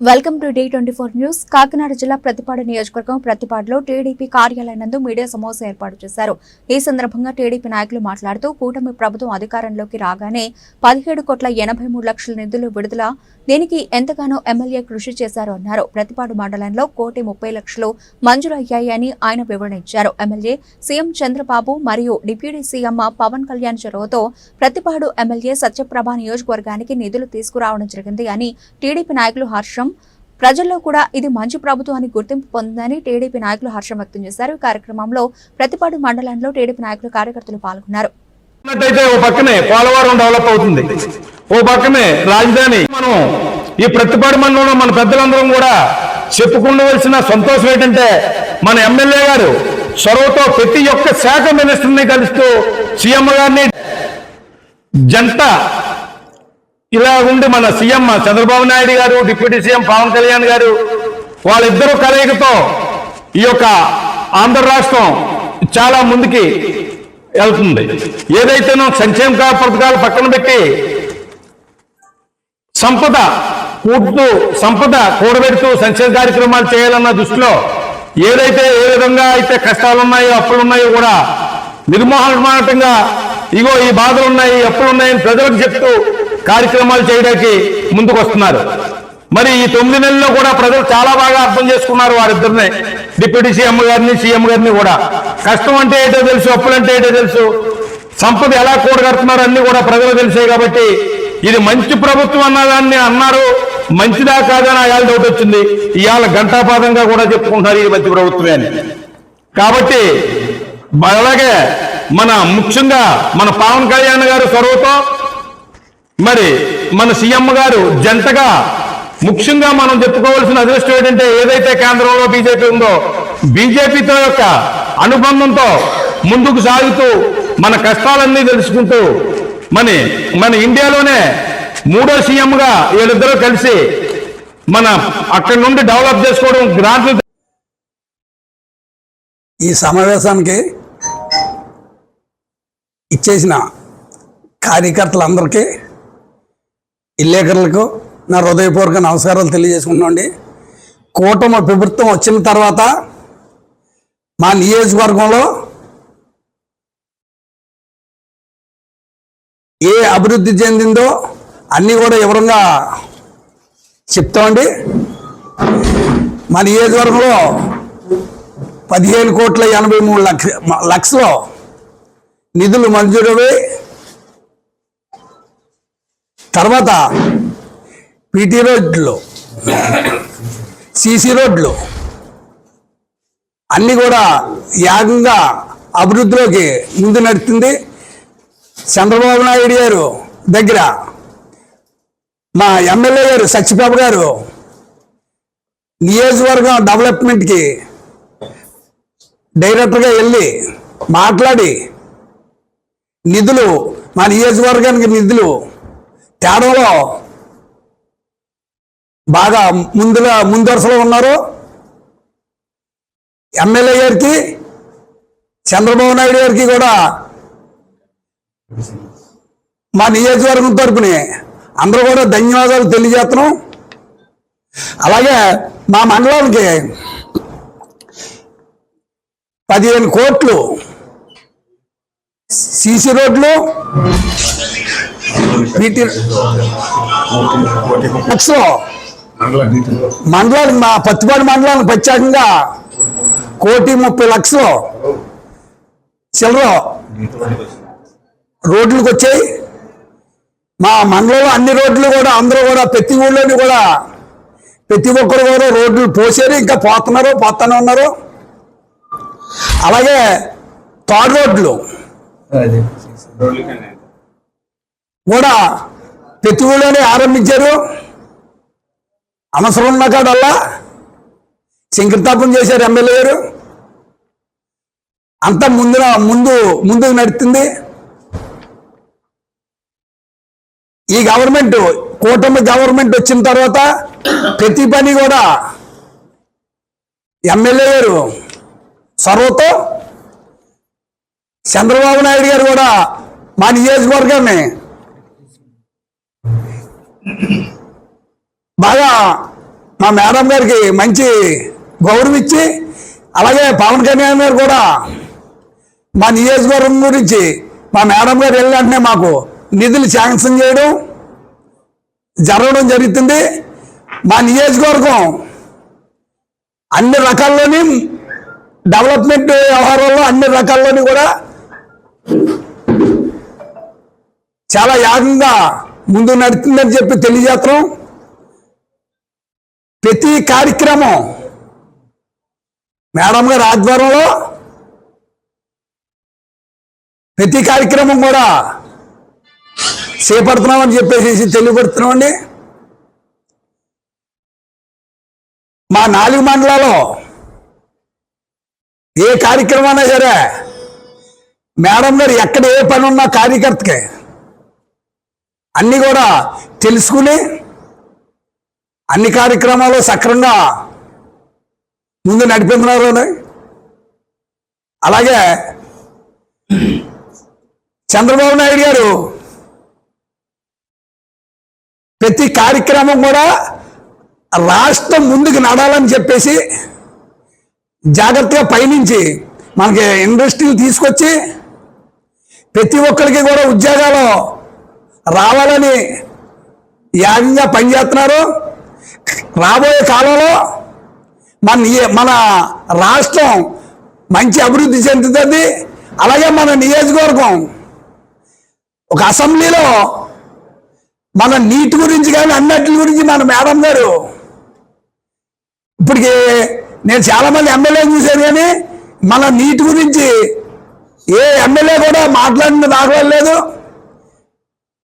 Welcome to day twenty four news. Kakinada జిల్లా ప్రతిపాడు నియోజకవర్గం ప్రతిపాడులో TDP కార్యాలయం నందు మీడియా సమావేశం ఏర్పాటు చేశారు. ఈ సందర్భంగా టీడీపీ నాయకులు మాట్లాడుతూ కూటమి ప్రభుత్వం అధికారంలోకి రాగానే పదిహేడు కోట్ల ఎనభై మూడు లక్షల నిధులు విడుదల దీనికి ఎంతగానో ఎమ్మెల్యే కృషి చేశారు అన్నారు. ప్రతిపాడు మండలంలో కోటి ముప్పై లక్షలు మంజూరయ్యాయని ఆయన వివరణ ఇచ్చారు ఎమ్మెల్యే సీఎం చంద్రబాబు మరియు డిప్యూటీ సీఎం పవన్ కళ్యాణ్ చొరవతో ప్రతిపాడు ఎమ్మెల్యే సత్యప్రభ నియోజకవర్గానికి నిధులు తీసుకురావడం జరిగింది అని టీడీపీ నాయకులు హర్షం ప్రజల్లో కూడా ఇది మంచి ప్రభుత్వం అని గుర్తింపు పొందిందని టీడీపీ నాయకులు హర్షం వ్యక్తం చేశారు. కార్యక్రమంలో ప్రతిపాడు మండలంలో టీడీపీ నాయకులు కార్యకర్తలు పాల్గొన్నారు. ఓ పక్కనే పోలవరం డెవలప్ అవుతుంది. ఓ పక్కనే రాజధాని. మనం ఈ ప్రతిపాడు మండలంలో మన పెద్దలందరం కూడా చెప్పుకుండవలసిన సంతోషం ఏంటంటే మన ఎమ్మెల్యే గారు చొరవతో ప్రతి ఒక్క శాఖ మినిస్టర్ని కలుస్తూ సీఎం గారిని జంట ఇలా ఉండి మన సీఎం చంద్రబాబు నాయుడు గారు డిప్యూటీ సీఎం పవన్ కళ్యాణ్ గారు వాళ్ళిద్దరూ కలయికతో ఈ యొక్క ఆంధ్ర రాష్ట్రం చాలా ముందుకి వెళ్తుంది. ఏదైతేనో సంక్షేమ పథకాలు పక్కన పెట్టి సంపద కూడుతూ సంపద కూడబెడుతూ సంక్షేమ కార్యక్రమాలు చేయాలన్న దృష్టిలో ఏదైతే ఏ విధంగా అయితే కష్టాలు ఉన్నాయో అప్పులు ఉన్నాయో కూడా నిర్మోహమాటంగా ఇగో ఈ బాధలు ఉన్నాయి అప్పులు ఉన్నాయని ప్రజలకు చెప్తూ కార్యక్రమాలు చేయడానికి ముందుకు వస్తున్నారు మరి ఈ తొమ్మిది నెలల్లో కూడా ప్రజలు చాలా బాగా అర్థం చేసుకున్నారు వారిద్దరిని. డిప్యూటీ సీఎం గారిని సీఎం గారిని కూడా. కష్టం అంటే ఏంటో తెలుసు అప్పులంటే ఏంటో తెలుసు. సంపద ఎలా కూడగడుతున్నారు అన్ని కూడా ప్రజలు తెలిసాయి కాబట్టి ఇది మంచి ప్రభుత్వం అన్నదాన్ని అన్నారు. మంచిదా కాదని ఆ డౌట్ వచ్చింది. ఇవాళ గంటాపాదంగా కూడా చెప్పుకుంటున్నారు ఇది మంచి ప్రభుత్వమే అని. కాబట్టి అలాగే మన ముఖ్యంగా మన పవన్ కళ్యాణ్ గారు చొరవతో మరి మన సీఎం గారు జంటగా ముఖ్యంగా మనం చెప్పుకోవాల్సిన అదృష్టం ఏంటంటే ఏదైతే కేంద్రంలో బీజేపీ ఉందో బీజేపీతో యొక్క అనుబంధంతో ముందుకు సాగుతూ మన కష్టాలన్నీ తెలుసుకుంటూ మరి మన ఇండియాలోనే మూడో సీఎంగా వీళ్ళిద్దరూ కలిసి మన అక్కడి నుండి డెవలప్ చేసుకోవడం గ్రాంట్లు ఈ సమావేశానికి ఇచ్చేసిన కార్యకర్తలందరికీ విలేకరులకు నా హృదయపూర్వక నమస్కారాలు తెలియజేసుకుంటున్నాండి కూటమి ప్రభుత్వం వచ్చిన తర్వాత మా నియోజకవర్గంలో ఏ అభివృద్ధి చెందిందో అన్నీ కూడా వివరంగా చెప్తామండి. మా నియోజకవర్గంలో పదిహేను కోట్ల ఎనభై మూడు లక్ష లక్షలు నిధులు మంజూరవి తర్వాత పీటీ రోడ్లు సీసీ రోడ్లు అన్నీ కూడా యాగంగా అభివృద్ధిలోకి ముందు నడుస్తుంది. చంద్రబాబు నాయుడు గారు దగ్గర మా ఎమ్మెల్యే గారు సత్యబాబు గారు నియోజకవర్గం డెవలప్మెంట్కి డైరెక్టర్గా వెళ్ళి మాట్లాడి నిధులు మా నియోజకవర్గానికి నిధులు తేడంలో బాగా ముందుగా ముందరసలో ఉన్నారు. ఎమ్మెల్యే గారికి చంద్రబాబు నాయుడు గారికి కూడా మా నియోజకవర్గం తరపుని అందరూ కూడా ధన్యవాదాలు తెలియజేస్తున్నాం. అలాగే మా మండలానికి పదిహేను కోట్లు సీసీ రోడ్లు వీటి లక్షలు మండలానికి మా పత్తిపాడు మండలానికి ప్రత్యేకంగా కోటి ముప్పై లక్షలు చిల్లర రోడ్లకు వచ్చాయి. మా మండలంలో అన్ని రోడ్లు కూడా అందరూ కూడా ప్రతి ఊళ్ళోని కూడా ప్రతి ఒక్కరు కూడా రోడ్లు పోసారు ఇంకా పోతున్నారు పోతానే ఉన్నారు. అలాగే తాడు రోడ్లు. కూడా ప్రతి ఊళ్ళోనే ఆరంభించారు. అవసరం ఉన్న కాడల్లా శంకుస్థాపన చేశారు ఎమ్మెల్యే గారు. అంతా ముందు ముందు ముందుకు నడుస్తుంది. ఈ గవర్నమెంట్ కూటమి గవర్నమెంట్ వచ్చిన తర్వాత ప్రతి పని కూడా ఎమ్మెల్యే గారు సర్వతో చంద్రబాబు నాయుడు గారు కూడా మా నియోజకవర్గాన్ని బాగా మా మేడం గారికి మంచి గౌరవం ఇచ్చి అలాగే పవన్ కళ్యాణ్ గారు కూడా మా నియోజకవర్గం గురించి మా మేడం గారు వెళ్ళిన మాకు నిధులు శాంక్షన్ చేయడం జరగడం జరుగుతుంది. మా నియోజకవర్గం అన్ని రకాల్లోని డెవలప్మెంట్ వ్యవహారాల్లో అన్ని రకాల్లోని కూడా చాలా యాగంగా ముందు నడుతుందని చెప్పి తెలియజేస్తాం ప్రతి కార్యక్రమం మేడం గారు ఆధ్వర్యంలో ప్రతి కార్యక్రమం కూడా చేపడుతున్నామని చెప్పేసి తెలియపడుతున్నామండి. మా నాలుగు మండలాల్లో ఏ కార్యక్రమం అయినా సరే మేడం గారు ఎక్కడ ఏ పని ఉన్నా కార్యకర్తకి. అన్నీ కూడా తెలుసుకుని అన్ని కార్యక్రమాలు సక్రంగా ముందు నడిపిస్తున్నారు అలాగే చంద్రబాబు నాయుడు గారు ప్రతి కార్యక్రమం కూడా రాష్ట్రం ముందుకు నడాలని చెప్పేసి జాగ్రత్తగా పయనించి మనకి ఇండస్ట్రీలు తీసుకొచ్చి ప్రతి ఒక్కరికి కూడా ఉద్యోగాలు రావాలని యాగంగా పనిచేస్తున్నారు. రాబోయే కాలంలో మన మన రాష్ట్రం మంచి అభివృద్ధి చెందుతుంది. అలాగే మన నియోజకవర్గం ఒక అసెంబ్లీలో మన నీటి గురించి కానీ అన్నిటి గురించి మన మేడం గారు ఇప్పటికి నేను చాలామంది ఎమ్మెల్యేని చూశాను కానీ మన నీటి గురించి ఏ ఎమ్మెల్యే కూడా మాట్లాడిన దాఖలేదు లేదు.